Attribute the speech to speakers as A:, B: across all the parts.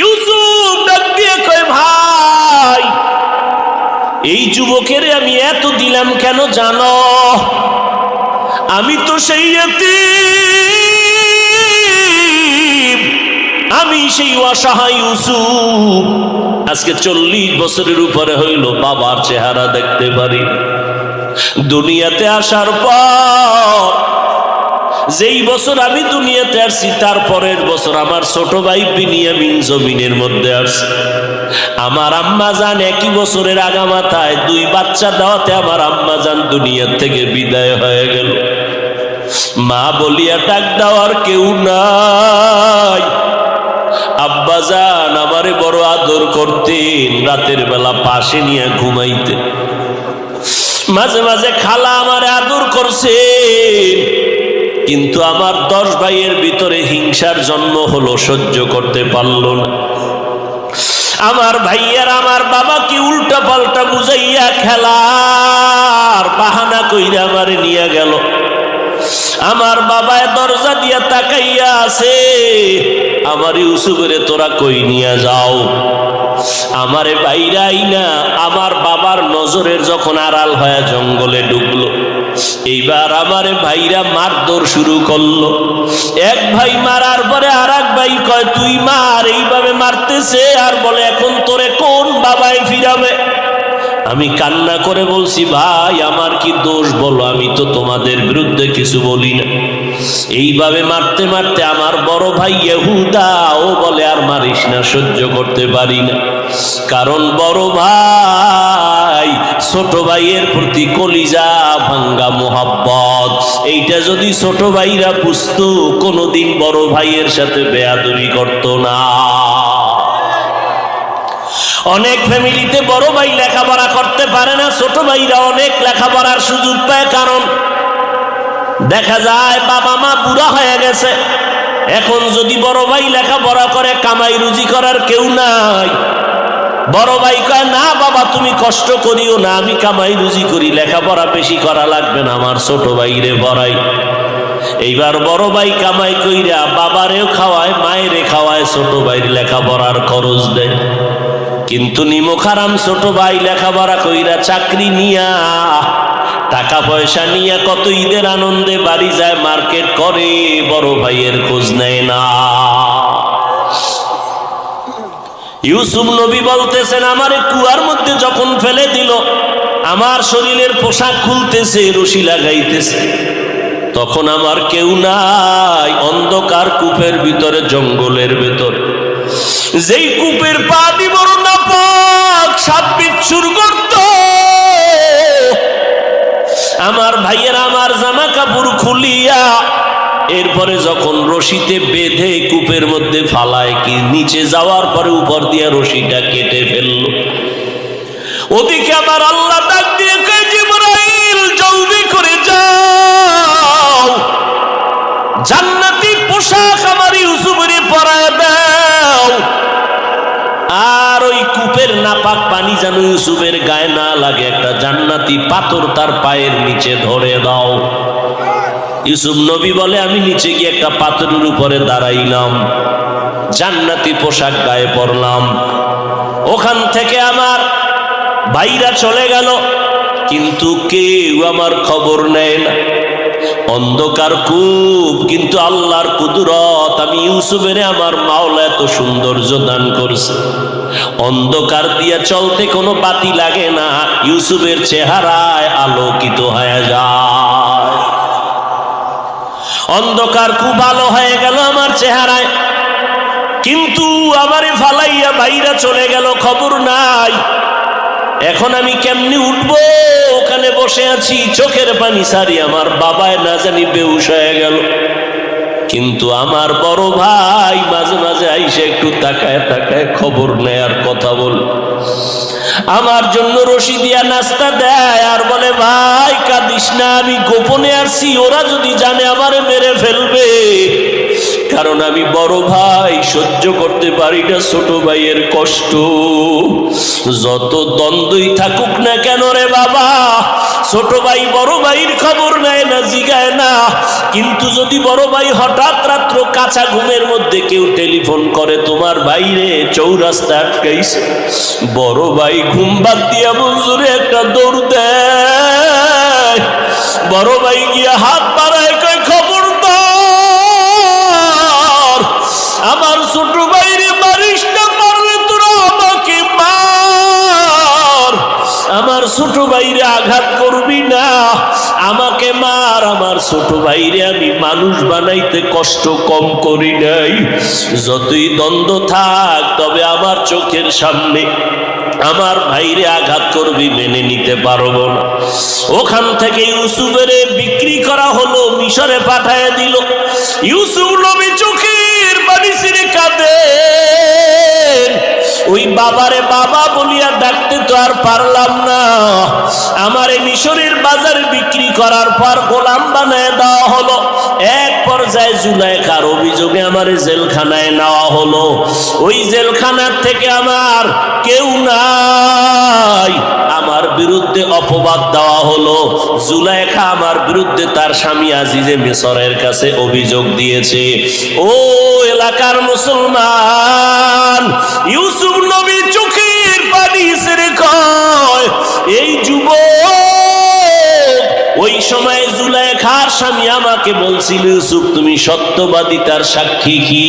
A: ইউসুফ, ডাক দিয়ে কয়, ভাই, এই যুবকের আমি এত দিলাম কেন জানো? আমি তো সেই আমি সেই অসহায় ইউসুফ। আজকে চল্লিশ বছরের উপরে হইল বাবার চেহারা দেখতে পারি। দুনিয়াতে আসার পর যেই বছর আমি দুনিয়াতে আসছি, তার পরের বছর আমার ছোট ভাই বিনিয়ামিন জমিনের মধ্যে আসছে। আমার আম্মা জান একই বছরের আগামাথায় দুই বাচ্চা দেওয়াতে আমার আম্মা জান দুনিয়ার থেকে বিদায় হয়ে গেল। মা বলিয়া ডাক দেওয়ার কেউ নাই। আব্বা জান আমারে বড় আদর করতেন, রাতের বেলা পাশে নিয়ে ঘুমাইতেন। মাঝে মাঝে খালা আমারে আদর করছে কিন্তু আমার দশ ভাইয়ের ভিতরে হিংসার জন্ম হলো সহ্য করতে পারল না। আমার ভাইয়ার আমার বাবাকে উল্টা পাল্টা বুঝাইয়া খেলার বাহানা কইরা আমারে নিয়ে গেল। আমার বাবায় দরজা দিয়া তাকাইয়া আছে, আমার ইউসুফের তোরা কই নিয়ে যাও। আমারে বাইরাই না, আমার বাবার নজরের যখন আড়াল হয়ে জঙ্গলে ঢুকলো এইবার আমার ভাইরা মারধর শুরু করল। এক ভাই মারার পরে আর ভাই কয়, তুই মার। এইভাবে মারতেছে আর বলে, এখন তোরে কোন বাবায় ফিরাবে? আমি কান্না করে বলছি, ভাই, আমার কি দোষ? বলো, আমি তো তোমাদের বিরুদ্ধে কিছু বলি না। এইভাবে মারতে মারতে আমার বড় ভাই ইহুদা, ও বলে, আর মারিস না, সহ্য করতে পারি না। কারণ বড় ভাই ছোট ভাইয়ের প্রতি কলিজা ভাঙ্গা মোহাব্বত। এইটা যদি ছোট ভাইরা বুঝতো, কোনোদিন বড় ভাইয়ের সাথে বেয়াদবি করতো না। অনেক ফ্যামিলিতে বড় ভাই লেখাপড়া করতে পারে না, ছোট ভাইরা অনেক লেখাপড়ার সুযোগ পায়, কারণ দেখা যায় বাবা মা বুড়া হয়ে গেছে। এখন যদি বড় ভাই লেখাপড়া করে, কামাই রুজি করার কেউ নাই। বড় ভাই কয়, না বাবা, তুমি কষ্ট করিও না, আমি কামাই রুজি করি, লেখাপড়া বেশি করা লাগবে না আমার ছোট ভাইরে বড়াই। এইবার বড় ভাই কামাই কইরা বাবারেও খাওয়ায়, মায়েরে খাওয়ায়, ছোট ভাইয়ের লেখাপড়ার খরচ দেয়। কিন্তু নিমখারাম ছোট ভাই লেখাপড়া কইরা চাকরি নিয়া টাকা পয়সা নিয়ে কত ঈদের আনন্দে বাড়ি যায়, মার্কেট করে, বড় ভাইয়ের খোঁজ নেয় না। ইউসুফ নবী বলতেছেন, আমার কুয়ার মধ্যে যখন ফেলে দিল, আমার শরীরের পোশাক খুলতেছে, রশি লাগাইতেছে। তখন আমার কেউ নাই, অন্ধকার কূপের ভিতরে, জঙ্গলের ভেতরে। যেই কূপের পানি বড় না পাক সাপ বিচ্ছুর গর্ত আমার ভাইয়ের আমার জামা কাপড় খুলিয়া, এরপরে যখন রশিতে বেঁধে কূপের মধ্যে ফালায় কি, নিচে যাওয়ার পরে উপর দিয়ে রশিটা কেটে ফেলল। ওদিকে আমার আল্লাহ ডাক দিয়ে কয়, জিবরাইল, জলদি করে যাও। জান্নাতি পোশাক আমার নাপাক পানি যেন ইউসুফের গায়ে না লাগে, একটা জান্নাতি পাথর তার পায়ের নিচে ধরে দাও। ইউসুফ নবী বলে, আমি নিচে গিয়ে একটা পাথরের উপরে দাঁড়াইলাম, জান্নাতি পোশাক গায়ে পরলাম। ওখান থেকে আমার ভাইরা চলে গেল, কিন্তু কেউ আমার খবর নেয় না। অন্ধকার কূপ, কিন্তু আল্লাহর কুদরত। আমি ইউসুফের আমার মাওলা এত সৌন্দর্য দান করছে। অন্ধকার দিয়ে চলতে কোনো বাতি লাগে না। ইউসুফের চেহারায় আলোকিত হয়ে যায়। অন্ধকার খুব ভালো হয়ে গেল আমার চেহারায়। কিন্তু আমারে ফালাইয়া বাইরা চলে গেল, খবর নাই। এখন আমি কেমনি উঠবো? ওখানে বসে আছি, চোখের পানি সারি, আমার বাবায় না জানি বেউস হয়ে গেল। কিন্তু আমার বড় ভাই মাঝে মাঝে আইসে একটু তাকায় তাকায় খবর নেয়ার কথা বল। আমার জন্য রশি দিয়া নাস্তা দেয় আর বলে, ভাই, কাঁদিস না, আমি গোপনে আসছি ওরা যদি জানে আমারে মেরে ফেলবে। কারণ আমি বড় ভাই, সহ্য করতে পারি না ছোট ভাইয়ের কষ্ট। যত দ্বন্দ্বই থাকুক না কেন রে বাবা, ছোট ভাই বড় ভাইয়ের খবর নেয় না, জিগায় না। কিন্তু যদি বড় ভাই হঠাৎ রাত্র কাঁচা ঘুমের মধ্যে কেউ টেলিফোন করে, তোমার বাইরে চৌরাস্তা আটকাইছে। বড় ভাই ঘুম বাদ দিয়া মঞ্জুরে একটা দৌড় দেয়। বড় ভাই গিয়া হাত ছোট ভাইরে আঘাত করবি না। আমাকে মার, আমার ছোট ভাইরে আমি মানুষ বানাইতে কষ্ট কম করি নাই। যতই দ্বন্দ্ব থাক, তবে আমার চোখের সামনে আমার ভাইরে আঘাত করবি মেনে নিতে পারব না। ওখান থেকে ইউসুফের বিক্রি করা হলো, মিশরে পাঠায় দিল। ইউসুফ নবী চোখের বাড়ি ছিঁড়ে কাঁদে। ওই বাবারে বাবা বলিয়া ডাকতে তো আর পারলাম না। আমার মিশরের বাজারে বিক্রি করার পর গোলাম বানায় দেওয়া হলো। এক পর্যায়ে জুলাইখার অভিযোগে আমার জেলখানায় নেওয়া হলো। ওই জেলখানার থেকে আমার কেউ নাই। আমার বিরুদ্ধে অপবাদ দেওয়া হলো। জুলাইখা আমার বিরুদ্ধে তার স্বামী আজিজে মিশরের কাছে অভিযোগ দিয়েছে। ও এলাকার মুসলমান, ইউসুফ নবী চোখের পানি সেরে কয়, এই যুবক ওই সময় জুলাইখার স্বামী আমাকে বলছিল, ইউসুফ, তুমি সত্যবাদী, তার সাক্ষী কি?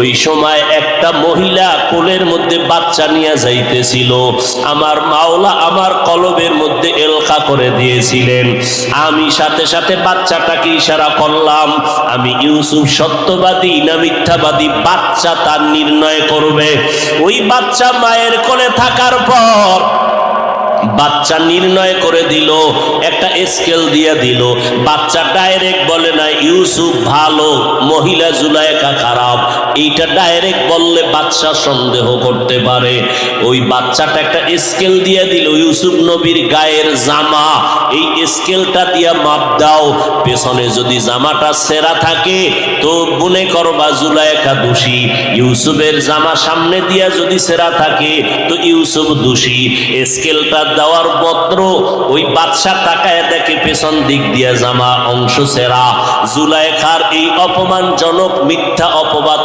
A: ওই সময় একটা মহিলা কোলের মধ্যে বাচ্চা নিয়ে যাইতেছিল। আমার মাওলা আমার কলবের মধ্যে এলকা করে দিয়েছিলেন। আমি সাথে সাথে বাচ্চাটাকে ইশারা করলাম, আমি ইউসুফ সত্যবাদী না মিথ্যাবাদী? বাচ্চা তার নির্ণয় করবে। ওই বাচ্চা মায়ের কোলে থাকার পর বাচ্চা নির্ণয় করে দিল, একটা স্কেল দিয়ে দিল। বাচ্চা ডাইরেক্ট বলে না ইউসুফ ভালো, মহিলা জুলাইকা খারাপ এইটা ডাইরেক্ট বললে বাচ্চা সন্দেহ করতে পারে। ওই বাচ্চাটা একটা স্কেল দিয়ে দিল, ইউসুফ নবীর গায়ের জামা। এই স্কেলটা দিয়া মাপ দাও। পেছনে যদি জামাটা সেরা থাকে, তো মনে করবা জুলাইকা দোষী। ইউসুফের জামা সামনে দিয়া যদি সেরা থাকে, তো ইউসুফ দোষী। স্কেলটা দেওয়ার পত্র, ওই বাদশাহ তাকায় দেখে পেছন দিক দিয়ে জামা অংশ সেরা। জুলাইখার এই অপমানজনক মিথ্যা অপবাদ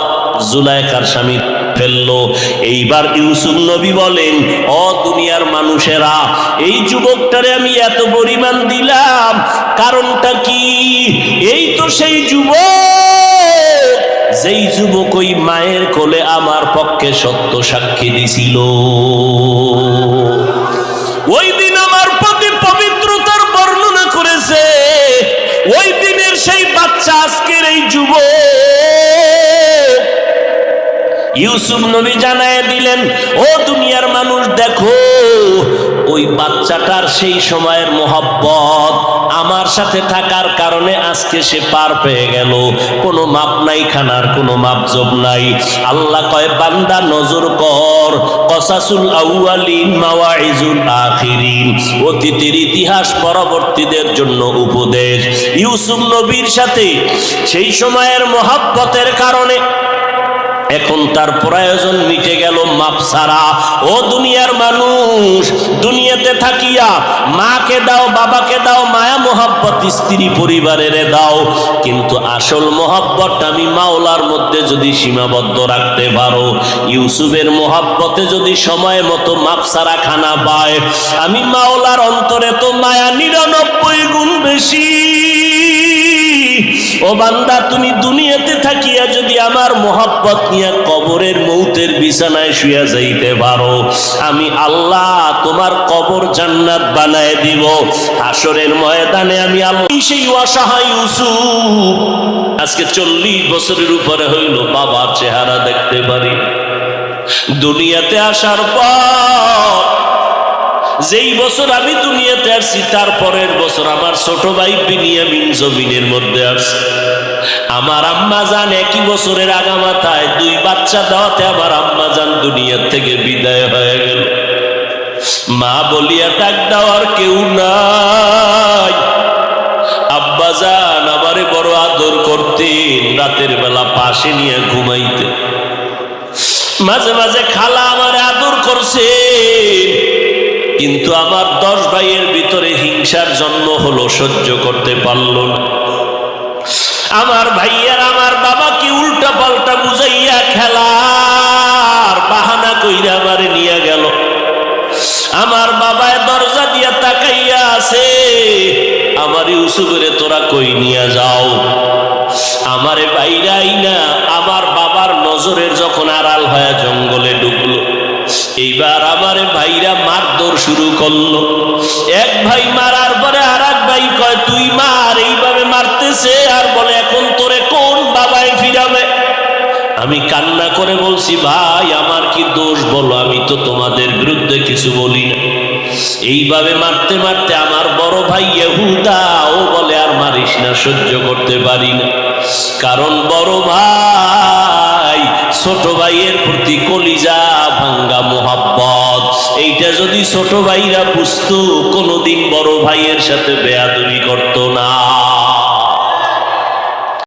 A: জুলাইখার স্বামী ফেলল। এইবার ইউসুফ নবী বলেন, অ দুনিয়ার মানুষেরা, এই যুবকটারে আমি এত পরিমাণ দিলাম, কারণটা কি? এই তো সেই যুবক, যেই যুবক ওই মায়ের কোলে আমার পক্ষে সত্য সাক্ষী দিছিল। ইউসুফ নবী জানায় দিলেন, ও দুনিয়ার মানুষ, দেখো, ওই বাচ্চাটার সেই সময়ের মোহাব্বত আমার সাথে থাকার কারণে আজকে সে পার পেয়ে গেল। কোনো মাপ নাই খানার, কোনো মাপজব নাই। আল্লাহ কয়, বান্দা, নজর কর, কসাসুল আউয়ালিন মাওয়াইজুল আখিরিন। অতীতের ইতিহাস পরবর্তীদের জন্য উপদেশ। ইউসুফ নবীর সাথে সেই সময়ের মোহাব্বতের কারণে এখন তার প্রয়োজন মিটে গেল মাপ সারা ও দুনিয়ার মানুষ, দুনিয়াতে থাকিয়া মাকে দাও, বাবাকে দাও, মায়া মোহাব্বত স্ত্রী পরিবারের দাও। কিন্তু আসল মোহাব্বত আমি মাওলার মধ্যে যদি সীমাবদ্ধ রাখতে পারো, ইউসুফের মোহাব্বতে যদি সময় মতো মাপ সারা খানা পায়, আমি মাওলার অন্তরে তো মায়া নিরানব্বই গুণ বেশি। বান্দা, তুমি দুনিয়াতে থাকিয়া যদি আমার মোহাব্বত নিয়ে কবরের মৌতের বিছানায় শুয়ে যাইতে পারো, আমি আল্লাহ তোমার কবর জান্নাত বানায় দিব। হাসরের ময়দানে আমি আল্লাহ সেই অসহায় ইউসুফ, আজকে চল্লিশ বছরের উপরে হইল বাবার চেহারা দেখতে পারি। দুনিয়াতে আসার পর যেই বছর আমি দুনিয়াতে আসছি, তার পরের বছর আমার ছোট ভাই বিনিয়ামিন জমিনের মধ্যে আসছে। আমার আম্মা জান একই বছরের আগামাথায় দুই বাচ্চা দেওয়াতে আমার আম্মা জান দুনিয়ার থেকে বিদায় হয়ে গেল। মা বলিয়া, ডাক দেওয়ার কেউ নাই। আব্বা জান আমারে বড় আদর করতেন, রাতের বেলা পাশে নিয়ে ঘুমাইতেন। মাঝে মাঝে খালা আমার আদর করছে কিন্তু আমার দশ ভাইয়ের ভিতরে হিংসার জন্ম হলো সহ্য করতে পারল না। আমার ভাইয়ার আমার বাবাকে উল্টা পাল্টা বুঝাইয়া খেলার বাহানা কইরা আমারে নিয়ে গেল। আমার বাবায় দরজা দিয়া তাকাইয়া আছে, আমার ইউসুফের তোরা কই নিয়ে যাও? আমারে বাইরাই না, আমার বাবার নজরের যখন আড়াল হয়ে জঙ্গলে ঢুকলো। এইবার আমারে ভাইরা মারধর শুরু করল। এক ভাই মারার পরে আর ভাই কয়, তুই মার, এইভাবে মারতেছে, আর বলে, এখন তোরে কোন বাবায় ফিরাবে? আমি কান্না করে বলছি, ভাই, আমার কি দোষ বলো? আমি তো তোমাদের বিরুদ্ধে কিছু বলি না। এইভাবে মারতে মারতে আমার বড় ভাই ইহুদা, ও বলে, আর মারিস না, সহ্য করতে পারি না। কারণ বড় ভাই ছোট ভাইয়ের প্রতি কলিজা ভাঙ্গা মোহাব্বত। এইটা যদি ছোট ভাইরা বুঝতো, কোনোদিন বড় ভাইয়ের সাথে বেয়াদবি করতো না।